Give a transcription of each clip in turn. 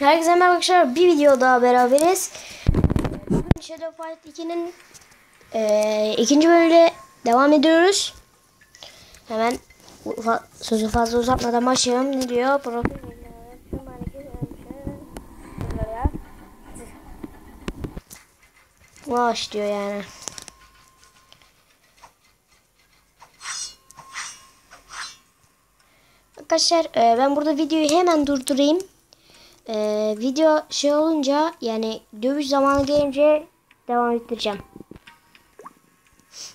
Herkese merhaba arkadaşlar. Bir video daha beraberiz. Bugün Shadow Fight 2'nin eee, ikinci bölümüyle devam ediyoruz. Hemen fa- sözü fazla uzatmadan başlayalım. Ne diyor? Profil Maaş diyor yani. Arkadaşlar e, ben burada videoyu hemen durdurayım. E, video şey olunca yani dövüş zamanı gelince devam ettireceğim.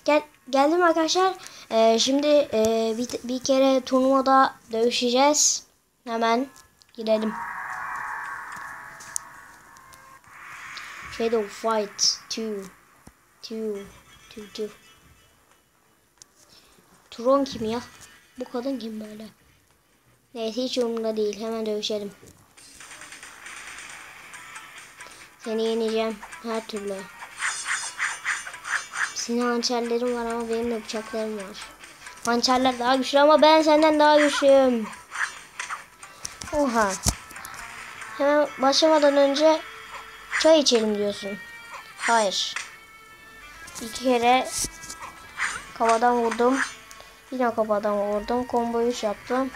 Gel, geldim arkadaşlar. E, şimdi e, bir, bir kere turnuvada dövüşeceğiz. Hemen girelim. Shadow Fight 2 2 2 2 Tron kim ya? Bu kadın kim böyle? Neyse hiç umurumda değil. Hemen dövüşelim. Seni yeneceğim. Her türlü. Senin hançerlerin var ama benim de bıçaklarım var. Hançerler daha güçlü ama ben senden daha güçlüyüm. Oha. Hemen başlamadan önce çay içelim diyorsun. Hayır. İki kere kafadan vurdum. Yine kafadan vurdum. Combo 3 yaptım.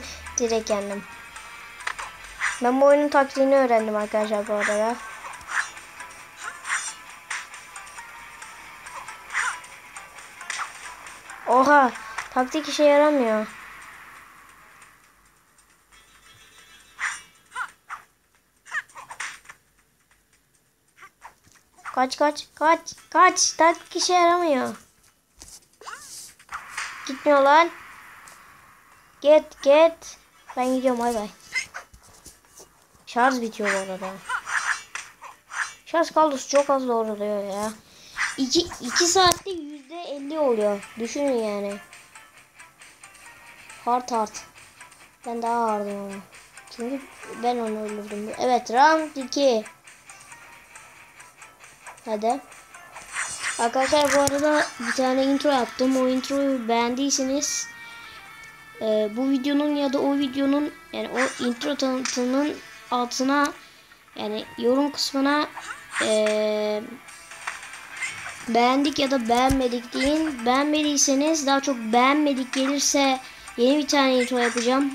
Direkt yendim. Ben bu oyunun taktiğini öğrendim arkadaşlar bu arada. Oha! Taktik işe yaramıyor. Kaç kaç kaç kaç taktik işe yaramıyor. Gitmiyor lan. Get get. Ben gidiyorum bay bay. Şarj bitiyor bu arada. Şarj kablosu çok az doğruluyor ya. 2 2 saatte yüzde 50 oluyor. Düşünün yani. Hard hard. Ben daha hardım ama. Çünkü ben onu öldürdüm. Evet round 2. Hadi. Arkadaşlar bu arada bir tane intro yaptım. O introyu beğendiyseniz e, bu videonun ya da o videonun yani o intro tanıtımının altına yani yorum kısmına e, beğendik ya da beğenmedik deyin. Beğenmediyseniz daha çok beğenmedik gelirse yeni bir tane intro yapacağım.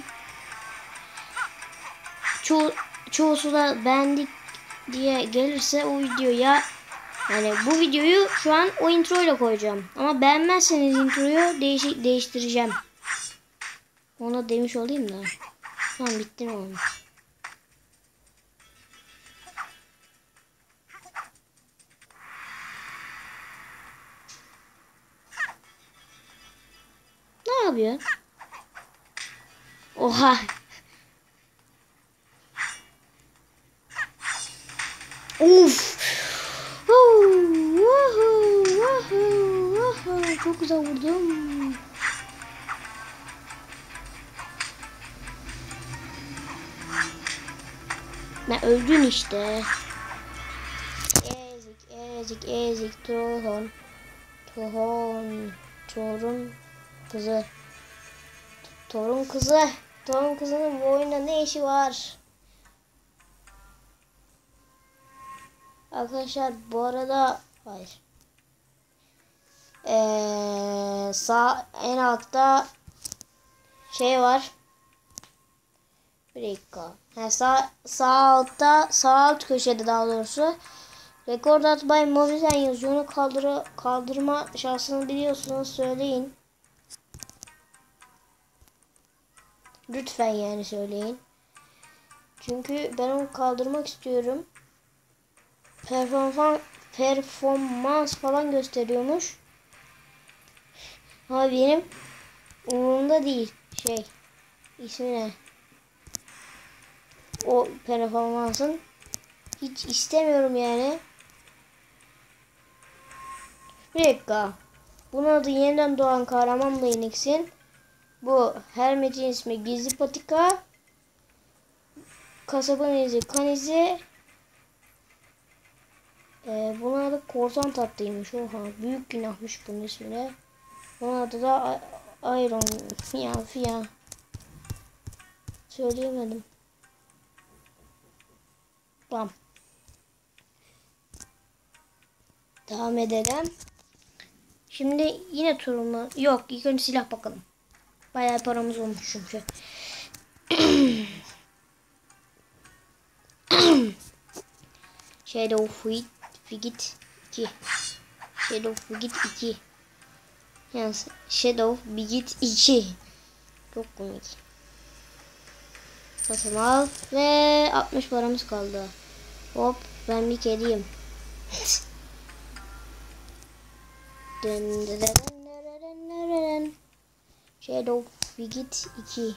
Ço çoğusu da beğendik diye gelirse o videoya yani bu videoyu şu an o intro ile koyacağım. Ama beğenmezseniz introyu değiş değiştireceğim. Ona demiş olayım da. Tamam bitti mi onu? Ne yapıyor? Oha. Uf. Çok güzel vurdum. Ben öldün işte. Ezik, ezik, ezik, Tohon. Tohon. Torun kızı. Torun kızı. Torun kızının bu oyunda ne işi var? Arkadaşlar bu arada hayır. Ee, sağ en altta şey var. Bir dakika. Ha, sağ, sağ altta sağ alt köşede daha doğrusu Record at by Movisen yazıyor. Kaldır kaldırma şansını biliyorsunuz söyleyin. Lütfen yani söyleyin. Çünkü ben onu kaldırmak istiyorum. Performans performans falan gösteriyormuş. Ama benim umurumda değil. Şey ismi ne? O performansın hiç istemiyorum yani. Bir dakika. Bunun adı yeniden doğan kahraman Linux'in. Bu Hermet'in ismi Gizli Patika. Kasabın izi kan izi. Ee, bunun adı korsan tatlıymış. Oha büyük günahmış bunun ismi de. Bunun adı da Iron ya fiya. Söyleyemedim. Bam. Devam edelim. Şimdi yine turuma yok ilk önce silah bakalım. Bayağı paramız olmuş çünkü. Shadow Figit Figit 2 Shadow Figit 2 Yani Shadow Figit 2 Çok komik. Satın al ve 60 paramız kaldı. Hop ben bir kediyim. Shadow Figit 2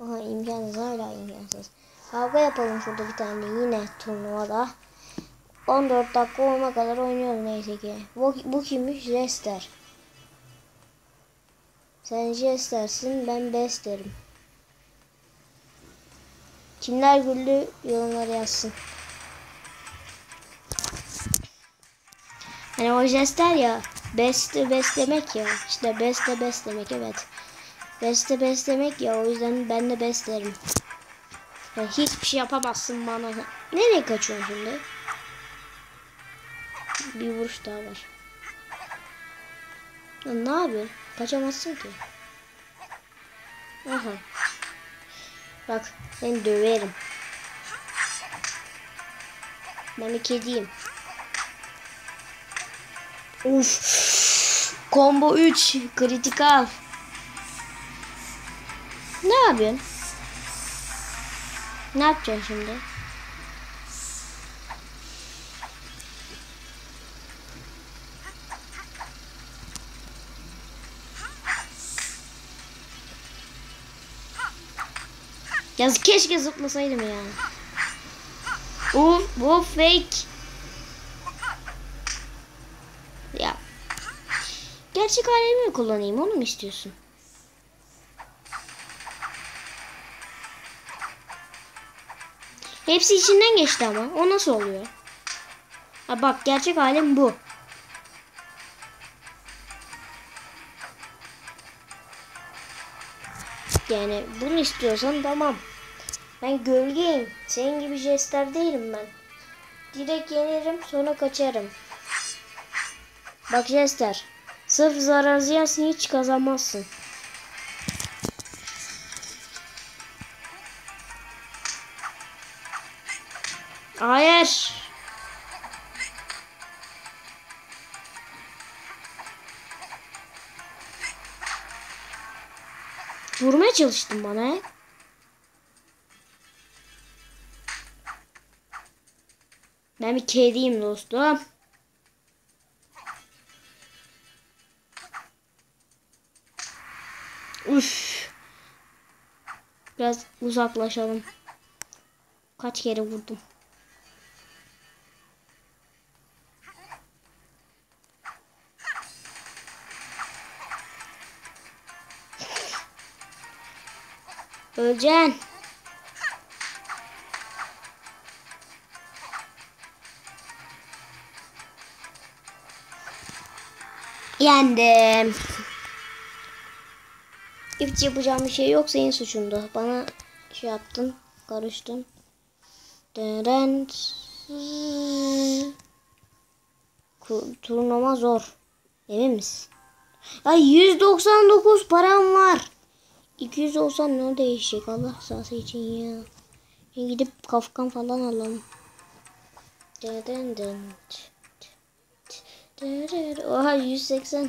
Aha imkansız hala imkansız. Kavga yapalım şurada bir tane yine turnuvada. 14 dakika olana kadar oynuyoruz neyse ki. Bu, bu kimmiş? Jester. Sen Jester'sin ben Bester'im. Kimler güldü yorumlara yazsın. Hani o Jester ya. Beste beslemek ya. İşte beste beslemek evet. Beste beslemek ya o yüzden ben de beslerim. Yani hiçbir şey yapamazsın bana. Nereye kaçıyorsun şimdi? Bir vuruş daha var. Ya ne yapıyorsun? Kaçamazsın ki. Aha. Bak seni döverim. Ben bir kediyim. Uf. Combo 3. Kritikal. Ne yapıyorsun? Ne yapacaksın şimdi? Ya keşke zıplasaydım ya. Bu bu fake. Ya. Gerçek halimi mi kullanayım onu mu istiyorsun? Hepsi içinden geçti ama. O nasıl oluyor? Ha bak gerçek halim bu. Yani bunu istiyorsan tamam. Ben gölgeyim. Senin gibi jester değilim ben. Direkt yenerim sonra kaçarım. Bak jester. Sırf zarar ziyansın hiç kazanmazsın. Hayır. Vurmaya çalıştın bana. Ben bir kediyim dostum. Üf. Biraz uzaklaşalım. Kaç kere vurdum. Öleceksin. Yendim. Hiç yapacağım bir şey yok senin suçundu. Bana şey yaptın, karıştın. Deren. Turnuva zor. Emin misin? Ay 199 param var. 200 olsa ne değişecek Allah sağsı için ya. ya gidip kafkan falan alalım. Dın dın. Oha 180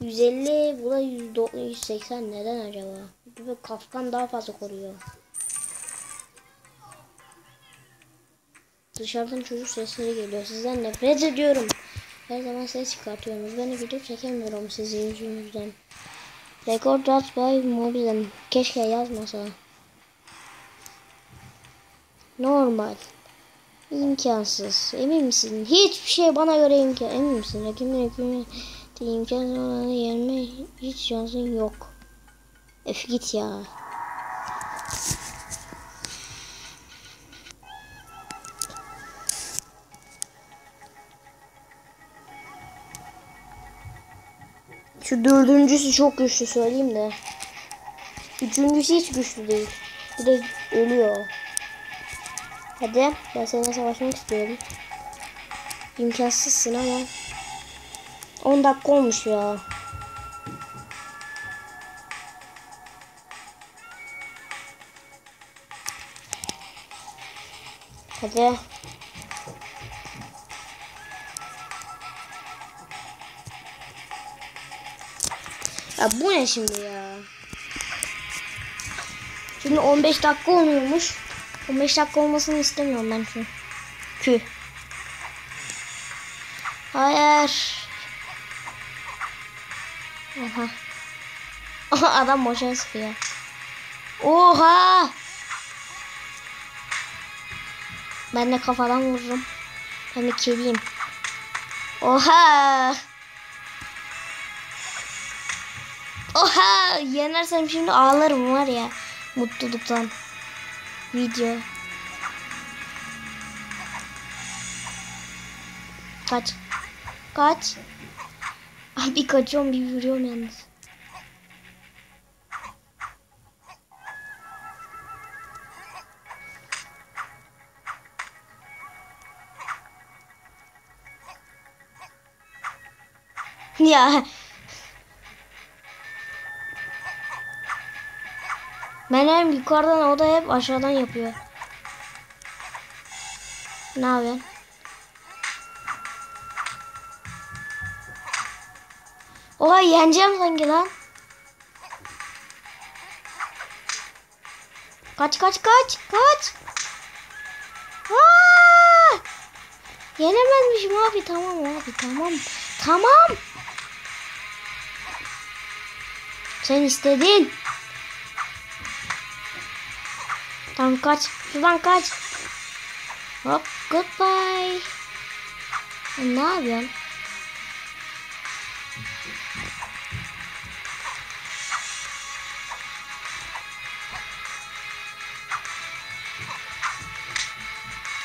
150 bu da 180 neden acaba? Bu kafkan daha fazla koruyor. Dışarıdan çocuk sesleri geliyor. Sizden nefret ediyorum. Her zaman ses çıkartıyorsunuz. Beni video çekemiyorum sizin yüzünüzden. Record at by mobilem. Keşke yazmasa. Normal. İmkansız. Emin misin? Hiçbir şey bana göre imkan. Emin misin? Rakimin hükmü imkansız olanı yenme hiç şansın yok. Öf git ya. Şu dördüncüsü çok güçlü söyleyeyim de. Üçüncüsü hiç güçlü değil. Direkt ölüyor. Hadi ben seninle savaşmak istiyorum. İmkansızsın ama. 10 dakika olmuş ya. Hadi. Ya bu ne şimdi ya? Şimdi 15 dakika oluyormuş. 15 dakika olmasını istemiyorum ben şu. Kü. Hayır. Oha. Aha adam boşa sıkıyor. Oha. Ben de kafadan vururum. Ben de kediyim. Oha. Oha. Yenersem şimdi ağlarım var ya. Mutluluktan. Video. Kaç. Kaç. Ay bir kaçıyorum bir vuruyorum yalnız. Ya. Ben hem yukarıdan o da hep aşağıdan yapıyor. Ne yapıyorsun? Oha yeneceğim sanki lan. Kaç kaç kaç kaç. Aa! Yenemezmişim abi tamam abi tamam. Tamam. Sen istedin. Tamam kaç. Şuradan kaç. Hop goodbye. Ne yapıyorsun?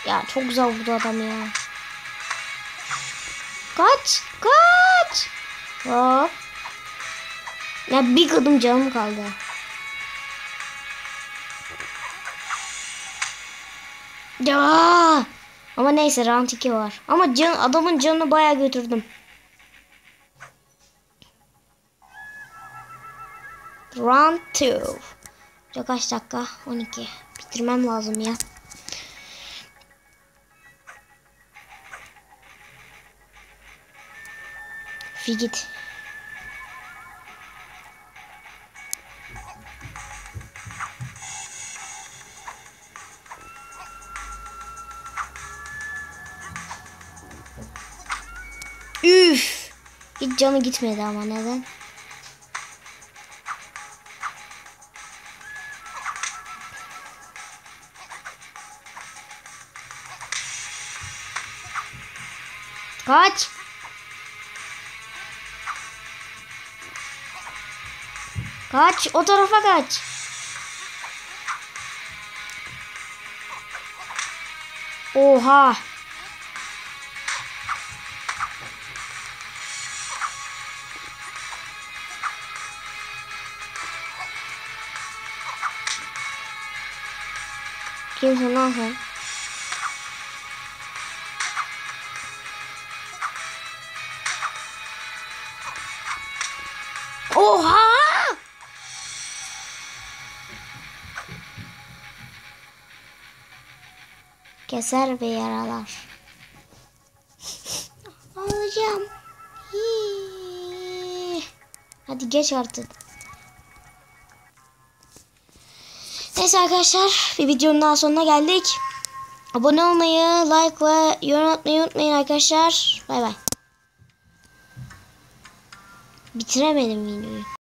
Ya çok güzel vurdu adam ya. Kaç. Kaç. Hop. Ya bir kadın canım kaldı. Ya. Ama neyse round 2 var. Ama can, adamın canını bayağı götürdüm. Round 2. Ya kaç dakika? 12. Bitirmem lazım ya. Figit. Üf. Hiç canı gitmedi ama neden? Kaç. Kaç. O tarafa kaç. Oha. Lan sen? Keser ve yaralar. Alacağım. Hii. Hadi geç artık. Neyse arkadaşlar bir videonun daha sonuna geldik. Abone olmayı, like ve yorum atmayı unutmayın arkadaşlar. Bay bay. Bitiremedim videoyu.